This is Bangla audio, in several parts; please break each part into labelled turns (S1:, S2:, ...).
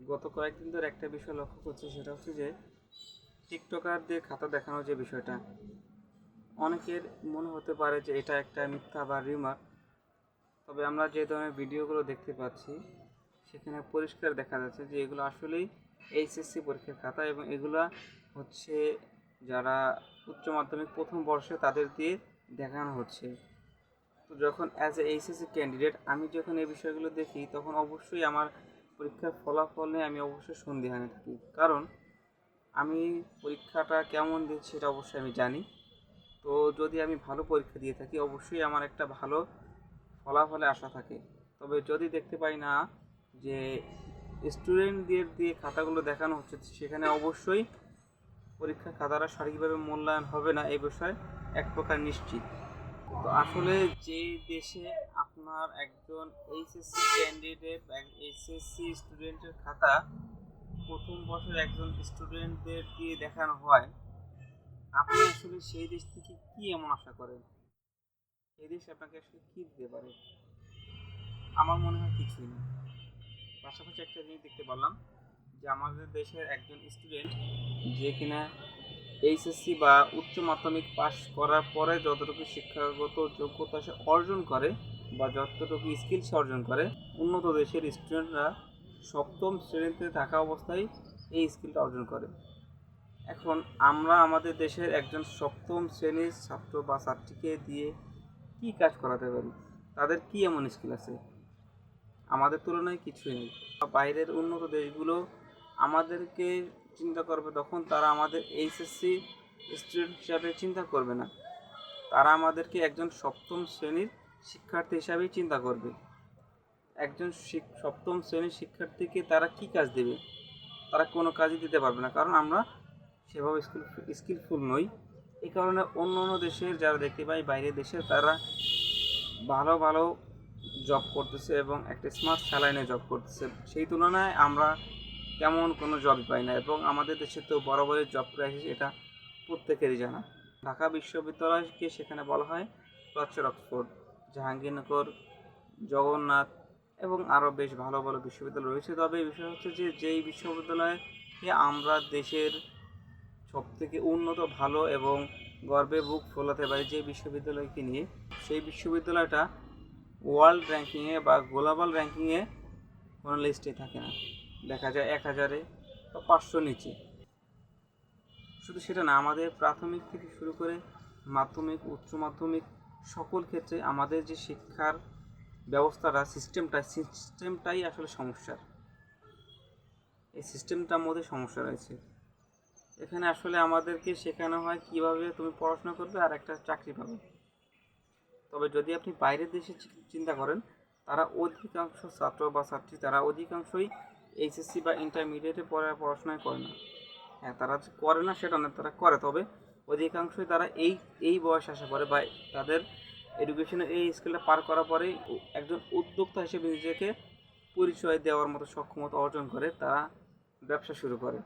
S1: গত কয়েকদিন ধরে একটা বিষয় লক্ষ্য করছি, সেটা হচ্ছে যে টিকটকারদের খাতা দেখানোর যে বিষয়টা, অনেকের মনে হতে পারে যে এটা একটা মিথ্যা বা রিমার তবে আমরা যে ধরনের ভিডিওগুলো দেখতে পাচ্ছি, সেখানে পরিষ্কার দেখা যাচ্ছে যে এগুলো আসলেই এইচএসসি পরীক্ষার খাতা এবং এগুলা হচ্ছে যারা উচ্চ মাধ্যমিক প্রথম বর্ষে তাদের দিয়ে দেখানো হচ্ছে। তো যখন অ্যাজ এ এইচএসসি ক্যান্ডিডেট আমি যখন এই বিষয়গুলো দেখি, তখন অবশ্যই আমার পরীক্ষার ফলাফল নিয়ে আমি অবশ্যই সন্দিহানে থাকি। কারণ আমি পরীক্ষাটা কেমন দিচ্ছি সেটা অবশ্যই আমি জানি। তো যদি আমি ভালো পরীক্ষা দিয়ে থাকি, অবশ্যই আমার একটা ভালো ফলাফলে আশা থাকে। তবে যদি দেখতে পাই না যে স্টুডেন্টদের দিয়ে খাতাগুলো দেখানো হচ্ছে, সেখানে অবশ্যই পরীক্ষার খাতাটা সঠিকভাবে মূল্যায়ন হবে না এই বিষয়ে এক প্রকার নিশ্চিত। তো আসলে যে দেশে আপনার একজন এইচএসসি ক্যান্ডিডেট এইচএসসি স্টুডেন্টের খাতা প্রথম বছর একজন স্টুডেন্টদের দিয়ে দেখানো হয়। আপনি আসলে সেই দেশ থেকে কি এমন আশা করেন? সেই দেশ আপনাকে আসলে কি দিতে পারে? আমার মনে হয় কিছুই না। পাশাপাশি একটা জিনিস দেখতে পারলাম যে আমাদের দেশের একজন স্টুডেন্ট যে কিনা এইচএসসি বা উচ্চ মাধ্যমিক পাশ করার পরে যতটুকু শিক্ষাগত যোগ্যতা সে অর্জন করে বা যতটুকু স্কিল সে অর্জন করে, উন্নত দেশের স্টুডেন্টরা সপ্তম শ্রেণীতে থাকা অবস্থায় এই স্কিলটা অর্জন করে। এখন আমরা আমাদের দেশের একজন সপ্তম শ্রেণির ছাত্র বা ছাত্রীকে দিয়ে কি কাজ করাতে পারি? তাদের কি এমন স্কিল আছে? আমাদের তুলনায় কিছুই নেই। বাইরের উন্নত দেশগুলো আমাদেরকে চিন্তা করবে তখন তারা আমাদের এইচএসসি স্টুডেন্ট হিসাবে চিন্তা করবে না। তারা আমাদেরকে একজন সপ্তম শ্রেণির শিক্ষার্থী হিসাবেই চিন্তা করবে। একজন সপ্তম শ্রেণির শিক্ষার্থীকে তারা কি কাজ দেবে? তারা কোনো কাজই দিতে পারবে না, কারণ আমরা সেভাবে স্কিল, স্কিলফুল নই। এই কারণে অন্য অন্য দেশের যারা দেখতে পাই বাইরের দেশের তারা ভালো ভালো জব করতেছে এবং একটা স্মার্ট স্যালাইনে জব করতেছে। সেই তুলনায় আমরা তেমন কোনো জবই পাই না এবং আমাদের দেশে তো বরাবরই জব ক্রাইসিস এটা প্রত্যেকেরই জানা। ঢাকা বিশ্ববিদ্যালয়কে সেখানে বলা হয় প্রাচ্যের অক্সফোর্ড। জাহাঙ্গীরনগর, জগন্নাথ এবং আরও বেশ ভালো ভালো বিশ্ববিদ্যালয় রয়েছে। তবে বিষয় হচ্ছে যে, যেই বিশ্ববিদ্যালয়ে আমরা দেশের সব থেকে উন্নত, ভালো এবং গর্বে বুক ফোলাতে পারি যে বিশ্ববিদ্যালয়কে নিয়ে, সেই বিশ্ববিদ্যালয়টা ওয়ার্ল্ড র্যাঙ্কিংয়ে বা গ্লোবাল র্যাঙ্কিংয়ে কোনো লিস্টে থাকে না। দেখা যায় এক হাজারে বা পাঁচশো নিচে। শুধু সেটা না, আমাদের প্রাথমিক থেকে শুরু করে মাধ্যমিক, উচ্চ মাধ্যমিক সকল ক্ষেত্রে আমাদের যে শিক্ষার ব্যবস্থাটা সিস্টেমটা সিস্টেমটাই আসলে সমস্যা এই সিস্টেমটার মধ্যে সমস্যা রয়েছে। এখানে আসলে আমাদেরকে শেখানো হয় কীভাবে তুমি পড়াশোনা করবে আর একটা চাকরি পাবে। তবে যদি আপনি বাইরের দেশে চিন্তা করেন, তারা অধিকাংশ ছাত্র বা ছাত্রী, তারা অধিকাংশই এইচএসসি বা ইন্টারমিডিয়েটে পড়া পড়াশোনায় করে না। হ্যাঁ তারা করে না সেটা না তারা করে। তবে অধিকাংশই তারা এই এই বয়স আসা পরে বা তাদের এডুকেশনের এই স্কিলটা পার করার পরেই একজন উদ্যোক্তা হিসেবে নিজেকে পরিচয় দেওয়ার মতো সক্ষমতা অর্জন করে তারা ব্যবসা শুরু করে।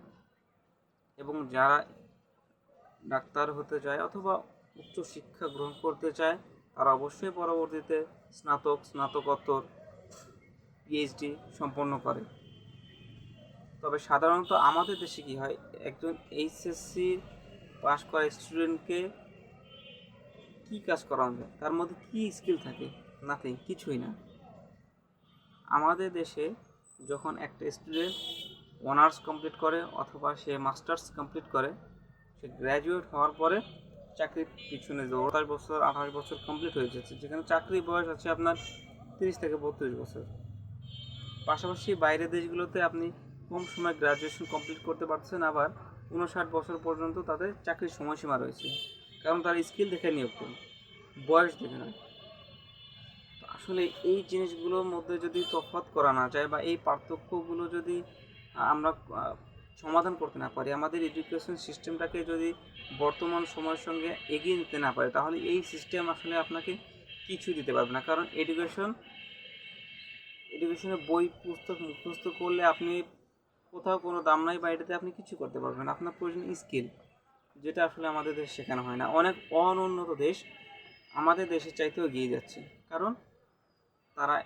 S1: এবং যারা ডাক্তার হতে চায় অথবা উচ্চ শিক্ষা গ্রহণ করতে চায়, তারা অবশ্যই পরবর্তীতে স্নাতক, স্নাতকোত্তর পিএইচডি সম্পন্ন করে। তবে সাধারণত আমাদের দেশে কী হয়, একজন এইচএসসি পাস করা স্টুডেন্টকে কী কাজ করানো যায় তার মধ্যে কী স্কিল থাকে? নাথিং কিছুই না। আমাদের দেশে যখন একটা স্টুডেন্ট অনার্স কমপ্লিট করে অথবা সে মাস্টার্স কমপ্লিট করে, সে গ্র্যাজুয়েট হওয়ার পরে চাকরির পিছনে দশ বছর, আঠাশ বছর কমপ্লিট হয়ে যাচ্ছে, যেখানে চাকরির বয়স আছে আপনার তিরিশ থেকে বত্রিশ বছর। পাশাপাশি বাইরের দেশগুলোতে আপনি কম সময় গ্র্যাজুয়েশন কমপ্লিট করতে পারছেন, আবার উনষাট বছর পর্যন্ত তাদের চাকরির সময়সীমা রয়েছে। কারণ তার স্কিল দেখে নিয়োগ করে বয়স দেখে তো আসলে এই জিনিসগুলোর মধ্যে যদি তফাৎ করা না যায় বা এই পার্থক্যগুলো যদি আমরা সমাধান করতে না পারি, আমাদের এডুকেশন সিস্টেমটাকে যদি বর্তমান সময়ের সঙ্গে এগিয়ে নিতে না পারে, তাহলে এই সিস্টেম আসলে আপনাকে কিছু দিতে পারবে না। কারণ এডুকেশন এডুকেশনের বই পুস্তক মুখস্থ করলে আপনি কোথাও কোনো দাম নাই বাইরেতে আপনি কিছু করতে পারবেন। আপনার প্রয়োজন স্কিল যেটা আসলে আমাদের দেশে শেখানো হয় না। অনেক অনুন্নত দেশ আমাদের দেশের চাইতেও এগিয়ে যাচ্ছে। কারণ তারা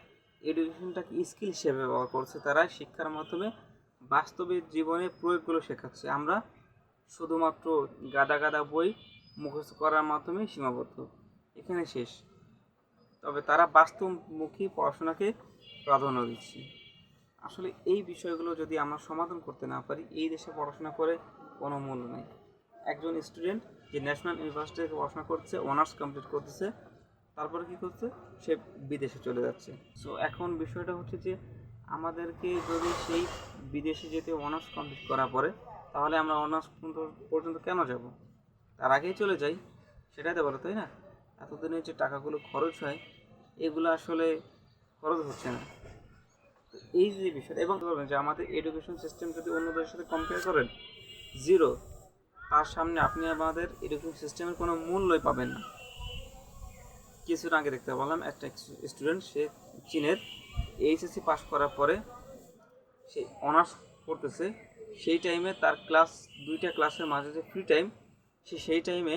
S1: এডুকেশনটাকে স্কিল হিসেবে ব্যবহার করছে। তারা শিক্ষার মাধ্যমে বাস্তবিক জীবনে প্রয়োগগুলো শেখাচ্ছে। আমরা শুধুমাত্র গাদা গাদা বই মুখস্থ করার মাধ্যমে সীমাবদ্ধ। এখানে শেষ। তবে তারা বাস্তবমুখী পড়াশোনাকে প্রাধান্য দিচ্ছে। আসলে এই বিষয়গুলো যদি আমরা সমাধান করতে না পারি, এই দেশে পড়াশোনা করে কোনো মূল্য নেই। একজন স্টুডেন্ট যে ন্যাশনাল ইউনিভার্সিটি থেকে পড়াশোনা করছে অনার্স কমপ্লিট করতেছে, তারপরে কি করছে? সে বিদেশে চলে যাচ্ছে। সো এখন বিষয়টা হচ্ছে যে, আমাদেরকে যদি সেই বিদেশে যেতে অনার্স কমপ্লিট করার পরে তাহলে আমরা অনার্স পর্যন্ত কেন যাব? তার আগেই চলে যাই। সেটাই তো বলো, তাই না? এতদিনের যে টাকাগুলো খরচ হয়, এগুলো আসলে খরচ হচ্ছে না। এই যে বিষয়টা, এবং বলবেন যে আমাদের এডুকেশন সিস্টেম যদি অন্য দেশের সাথে কম্পেয়ার করেন জিরো তার সামনে আপনি আমাদের এডুকেশন সিস্টেমের কোনো মূল্যই পাবেন না। কিছুদিন আগে দেখতে পেলাম একটা স্টুডেন্ট সে চীনের এইচএসসি পাস করার পরে সে অনার্স করতেছে, সেই টাইমে তার ক্লাস দুইটা ক্লাসের মাঝে যে ফ্রি টাইম সে সেই টাইমে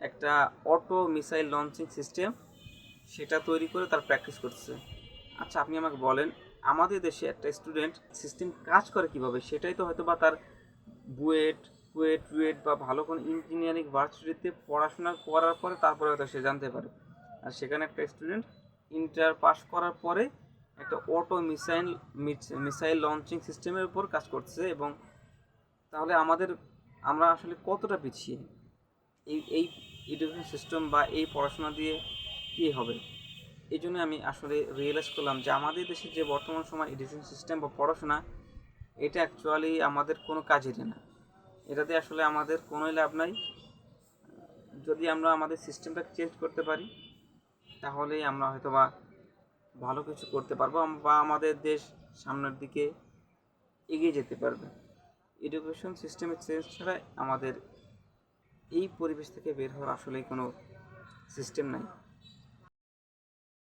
S1: একটা অটো মিসাইল লঞ্চিং সিস্টেম সেটা তৈরি করে তার প্র্যাকটিস করতেছে। আচ্ছা আপনি আমাকে বলেন আমাদের দেশে একটা স্টুডেন্ট সিস্টেম কাজ করে কীভাবে, সেটাই তো হয়তো বা তার বুয়েট, কুয়েট, টুয়েট বা ভালো কোনো ইঞ্জিনিয়ারিং ভার্সিটিতে পড়াশোনা করার পরে তারপরে হয়তো সে জানতে পারে। আর সেখানে একটা স্টুডেন্ট ইন্টার পাস করার পরে একটা অটো মিসাইল মিসাইল লঞ্চিং সিস্টেমের উপর কাজ করছে এবং তাহলে আমাদের, আমরা আসলে কতটা পিছিয়ে? এই এই এডুকেশন সিস্টেম বা এই পড়াশোনা দিয়ে কী হবে? এই জন্য আমি আসলে রিয়েলাইজ করলাম যে আমাদের দেশে যে বর্তমান সময় এডুকেশন সিস্টেম বা পড়াশোনা, এটা অ্যাকচুয়ালি আমাদের কোনো কাজেরই না। এটাতে আসলে আমাদের কোনোই লাভ নাই। যদি আমরা আমাদের সিস্টেমটা চেঞ্জ করতে পারি, তাহলেই আমরা হয়তো বা ভালো কিছু করতে পারব বা আমাদের দেশ সামনের দিকে এগিয়ে যেতে পারবে। এডুকেশন সিস্টেমের চেঞ্জ ছাড়া আমাদের এই পরিবেশ থেকে বের হওয়ার আসলেই কোনো সিস্টেম নাই।